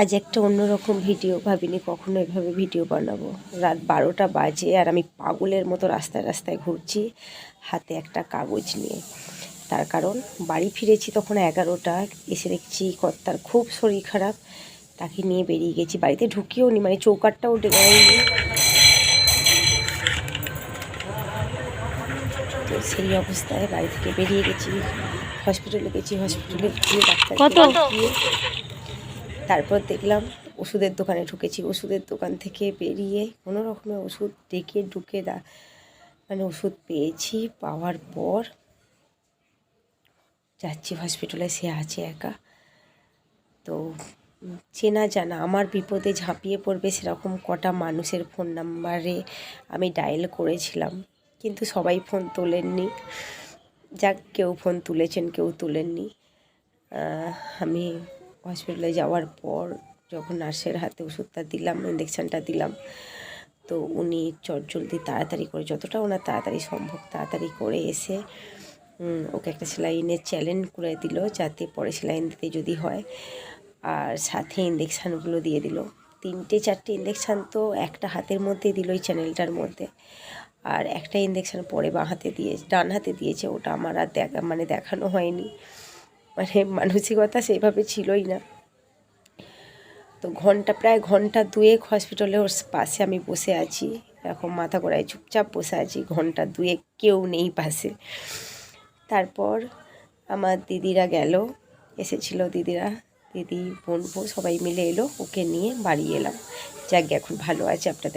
আজ একটা অন্যরকম ভিডিও ভাবিনি কখনো এভাবে ভিডিও বানাবো। রাত বারোটা বাজে আর আমি পাগলের মতো রাস্তায় রাস্তায় ঘুরছি হাতে একটা কাগজ নিয়ে। তার কারণ বাড়ি ফিরেছি তখন এগারোটা এসে দেখছি কর্তার খুব শরীর খারাপ তাকে নিয়ে বেরিয়ে গেছি। বাড়িতে ঢুকিয়েও নি মানে চৌকাটটাও ডেগাইনি তো সেই অবস্থায় বাড়ি থেকে বেরিয়ে গেছি হসপিটালে গেছি হসপিটালে গিয়ে ডাক্তার কত? তারপর দেখলাম ওষুধের দোকানে ঢুকেছি। ওষুধের দোকান থেকে বেরিয়ে কোনো রকমের ওষুধ ডেকে ঢুকে দা মানে ওষুধ পেয়েছি। পাওয়ার পর যাচ্ছি হসপিটালে সে আছে একা। তো চেনা জানা, আমার বিপদে ঝাঁপিয়ে পড়বে সেরকম কটা মানুষের ফোন নাম্বারে আমি ডায়াল করেছিলাম। কিন্তু সবাই ফোন তোলেননি। যাক, কেউ ফোন তুলেছেন, কেউ তুলেননি। আমি হসপিটালে যাওয়ার পর যখন নার্সের হাতে ওষুধটা দিলাম ইঞ্জেকশানটা দিলাম, তো উনি চটজলদি তাড়াতাড়ি করে, যতটা ওনার তাড়াতাড়ি সম্ভব তাড়াতাড়ি করে এসে ওকে একটা সেলাইনের চ্যালেঞ্জ করে দিল যাতে পরে সেলাইন দিতে যদি হয়। আর সাথে ইঞ্জেকশানগুলো দিয়ে দিল। তিনটে, চারটে ইঞ্জেকশান তো একটা হাতের মধ্যে দিল ওই চ্যানেলটার মধ্যে। আর একটা ইঞ্জেকশান পরে বাঁ হাতে দিয়ে, ডান হাতে দিয়েছে, ওটা আমার আর দেখা মানে দেখানো হয়নি। মানে মানসিকতা সেইভাবে ছিলই না। তো ঘণ্টা প্রায় ঘণ্টা দুয়েক হসপিটালে ওর পাশে আমি বসে আছি। এরকম মাথা গোড়ায় চুপচাপ বসে আছি, ঘণ্টা দুয়েক কেউ নেই পাশে। তারপর আমার দিদিরা গেল, এসেছিল দিদিরা, দিদি, বোন সবাই মিলে এলো, ওকে নিয়ে বাড়ি এলাম। যাক, এখন ভালো আছে আপনাদের।